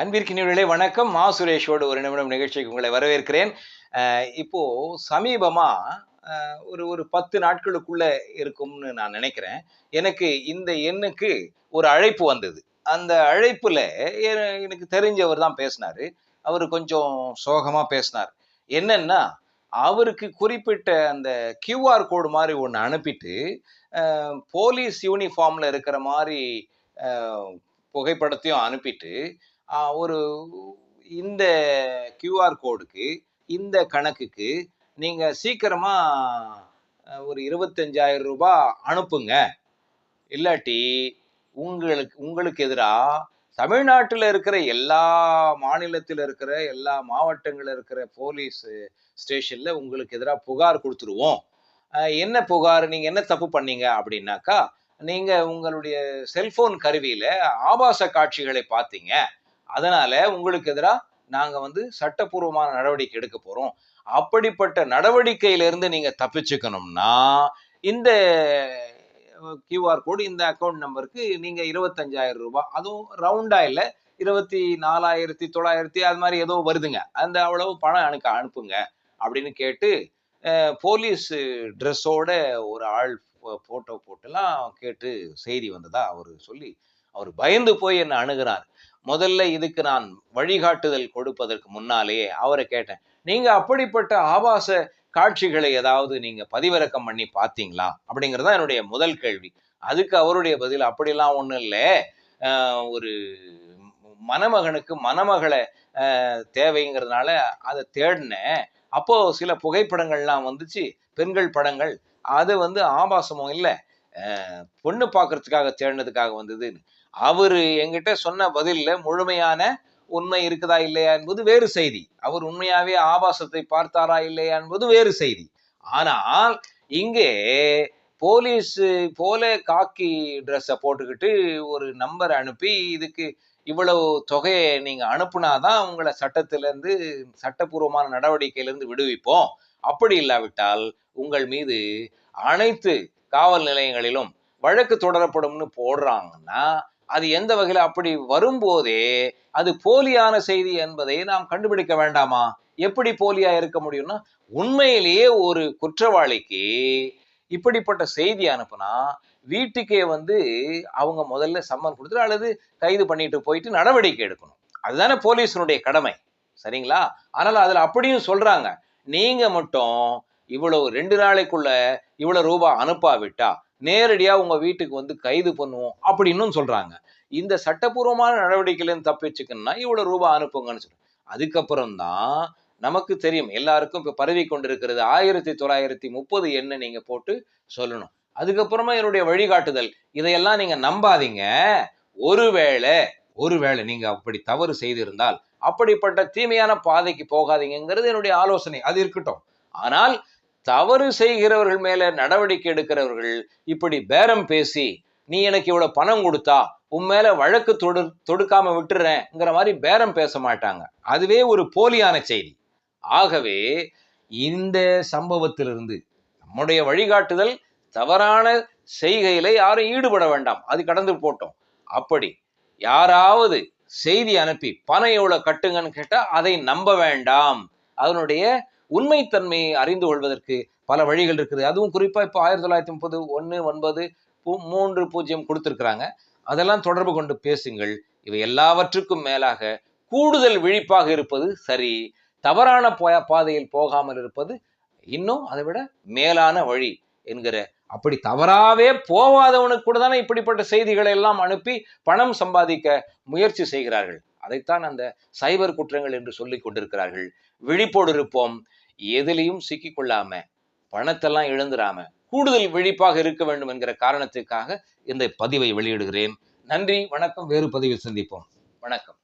அன்பிற்கினியர்களே வணக்கம். மா சுரேஷோடு ஒரு நிமிடம் நிகழ்ச்சிக்கு உங்களை வரவேற்கிறேன். இப்போ சமீபமா ஒரு ஒரு பத்து நாட்களுக்குள்ள இருக்கும்னு நான் நினைக்கிறேன். எனக்கு இந்த எண்ணுக்கு ஒரு அழைப்பு வந்தது. அந்த அழைப்புல எனக்கு தெரிஞ்சவர் தான் பேசினாரு. அவர் கொஞ்சம் சோகமா பேசினார். என்னன்னா அவருக்கு குறிப்பிட்ட அந்த கியூஆர் கோடு மாதிரி ஒன்று அனுப்பிட்டு போலீஸ் யூனிஃபார்ம்ல இருக்கிற மாதிரி புகைப்படத்தையும் அனுப்பிட்டு ஒரு இந்த கியூஆர் கோடுக்கு இந்த கணக்குக்கு நீங்க சீக்கிரமா ஒரு இருபத்தஞ்சாயிரம் ரூபாய் அனுப்புங்க. இல்லாட்டி உங்களுக்கு உங்களுக்கு எதிராக தமிழ்நாட்டில் இருக்கிற எல்லா மாநிலத்தில் இருக்கிற எல்லா மாவட்டங்களில் இருக்கிற போலீஸ் ஸ்டேஷன்ல உங்களுக்கு எதிராக புகார் கொடுத்துருவோம். என்ன புகார் நீங்க என்ன தப்பு பண்ணீங்க அப்படின்னாக்கா நீங்க உங்களுடைய செல்போன் கருவியில ஆபாச காட்சிகளை பார்த்தீங்க. அதனால உங்களுக்கு எதிராக நாங்க வந்து சட்டப்பூர்வமான நடவடிக்கை எடுக்க போறோம். அப்படிப்பட்ட நடவடிக்கையிலிருந்து நீங்க தப்பிச்சுக்கணும்னா இந்த கியூஆர் கோடு இந்த அக்கௌண்ட் நம்பருக்கு நீங்க இருபத்தஞ்சாயிரம் ரூபாய் அதுவும் ரவுண்டா இல்லை இருபத்தி நாலாயிரத்தி தொள்ளாயிரத்தி அது மாதிரி ஏதோ வருதுங்க. அந்த அவ்வளவு பணம் எனக்கு அனுப்புங்க அப்படின்னு கேட்டு போலீஸ் ட்ரெஸ்ஸோட ஒரு ஆள் போட்டோ போட்டுலாம் கேட்டு செய்தி வந்ததா அவர் சொல்லி அவர் பயந்து போய் என்னை அணுகிறார். முதல்ல இதுக்கு நான் வழிகாட்டுதல் கொடுப்பதற்கு முன்னாலேயே அவரை கேட்டேன். நீங்க அப்படிப்பட்ட ஆபாச காட்சிகளை ஏதாவது நீங்க பதிவிறக்கம் பண்ணி பார்த்தீங்களா? அப்படிங்கிறது தான் என்னுடைய முதல் கேள்வி. அதுக்கு அவருடைய பதில் அப்படிலாம் ஒன்றும் இல்லை. ஒரு மணமகனுக்கு மணமகளை தேவைங்கிறதுனால அதை தேடினேன். அப்போ சில புகைப்படங்கள்லாம் வந்துச்சு. பெண்கள் படங்கள். அது வந்து ஆபாசமும் இல்லை. பொண்ணு பார்க்கறதுக்காக தேடினதுக்காக வந்தது. அவரு என்கிட்ட சொன்ன பதில்ல முழுமையான உண்மை இருக்குதா இல்லையா என்பது வேறு செய்தி. அவர் உண்மையாவே ஆபாசத்தை பார்த்தாரா இல்லையா என்பது வேறு செய்தி. ஆனால் இங்கே போலீஸ் போல காக்கி ட்ரெஸ்ஸை போட்டுக்கிட்டு ஒரு நம்பர் அனுப்பி இதுக்கு இவ்வளவு தொகையை நீங்க அனுப்புனாதான் உங்களை சட்டத்திலிருந்து சட்டப்பூர்வமான நடவடிக்கையிலிருந்து விடுவிப்போம். அப்படி இல்லாவிட்டால் உங்கள் மீது அனைத்து காவல் நிலையங்களிலும் வழக்கு தொடரப்படும்னு போடுறாங்கன்னா அது எந்த வகையில் அப்படி வரும்போதே அது போலியான செய்தி என்பதை நாம் கண்டுபிடிக்க வேண்டாமா? எப்படி போலியா இருக்க முடியும்னா உண்மையிலேயே ஒரு குற்றவாளிக்கு இப்படிப்பட்ட செய்தி அனுப்புனா வீட்டுக்கே வந்து அவங்க முதல்ல சம்மன் கொடுத்துட்டு அல்லது கைது பண்ணிட்டு போயிட்டு நடவடிக்கை எடுக்கணும். அதுதானே போலீஸினுடைய கடமை. சரிங்களா? ஆனால் அதில் அப்படியும் சொல்றாங்க. நீங்க மட்டும் இவ்வளவு ரெண்டு நாளைக்குள்ள இவ்வளவு ரூபாய் அனுப்பாவிட்டா நேரடியா உங்க வீட்டுக்கு வந்து கைது பண்ணுவோம் அப்படின்னும் சொல்றாங்க. இந்த சட்டப்பூர்வமான நடவடிக்கையிலேருந்து தப்பிச்சுக்கணும்னா இவ்வளவு ரூபாய் அனுப்புங்கன்னு சொல்றோம் அதுக்கப்புறம் தான் நமக்கு தெரியும். எல்லாருக்கும் இப்ப பரவி கொண்டிருக்கிறது ஆயிரத்தி தொள்ளாயிரத்தி முப்பது என்ன நீங்க போட்டு சொல்லணும். அதுக்கப்புறமா என்னுடைய வழிகாட்டுதல். இதையெல்லாம் நீங்க நம்பாதீங்க. ஒருவேளை ஒருவேளை நீங்க அப்படி தவறு செய்திருந்தால் அப்படிப்பட்ட தீமையான பாதைக்கு போகாதீங்கிறது என்னுடைய ஆலோசனை. அது இருக்கட்டும். ஆனால் தவறு செய்கிறவர்கள் மேல நடவடிக்கை எடுக்கிறவர்கள் இப்படி பேரம் பேசி நீ எனக்கு இவ்வளவு பணம் கொடுத்தா உன் மேல வழக்கு தொடு தொடுக்காம விட்டுறேங்கிற மாதிரி பேரம் பேச மாட்டாங்க. அதுவே ஒரு போலியான செய்தி. ஆகவே இந்த சம்பவத்திலிருந்து நம்முடைய வழிகாட்டுதல் தவறான செய்கையில யாரும் ஈடுபட வேண்டாம். அது கடந்து போட்டோம். அப்படி யாராவது செய்தி அனுப்பி பணம் எவ்வளவு கட்டுங்கன்னு கேட்டா அதை நம்ப வேண்டாம். அதனுடைய உண்மைத்தன்மையை அறிந்து கொள்வதற்கு பல வழிகள் இருக்குது. அதுவும் குறிப்பாக இப்போ ஆயிரத்தி தொள்ளாயிரத்தி முப்பது ஒன்று ஒன்பது பூ- மூன்று பூஜ்ஜியம் கொடுத்துருக்குறாங்க. அதெல்லாம் தொடர்பு கொண்டு பேசுங்கள். இவை எல்லாவற்றுக்கும் மேலாக கூடுதல் விழிப்பாக இருப்பது சரி. தவறான பாதையில் போகாமல் இருப்பது இன்னும் அதை விட மேலான வழி என்கிற அப்படி தவறாவே போவாதவனுக்கு கூட தானே இப்படிப்பட்ட செய்திகளை எல்லாம் அனுப்பி பணம் சம்பாதிக்க முயற்சி செய்கிறார்கள். அதைத்தான் அந்த சைபர் குற்றங்கள் என்று சொல்லி கொண்டிருக்கிறார்கள். விழிப்போடு இருப்போம் எதிலையும் சிக்கிக்கொள்ளாம பணத்தெல்லாம் இழந்துடாம கூடுதல் விழிப்பாக இருக்க வேண்டும் என்கிற காரணத்துக்காக இந்த பதிவை வெளியிடுகிறேன். நன்றி வணக்கம். வேறு பதிவில் சந்திப்போம். வணக்கம்.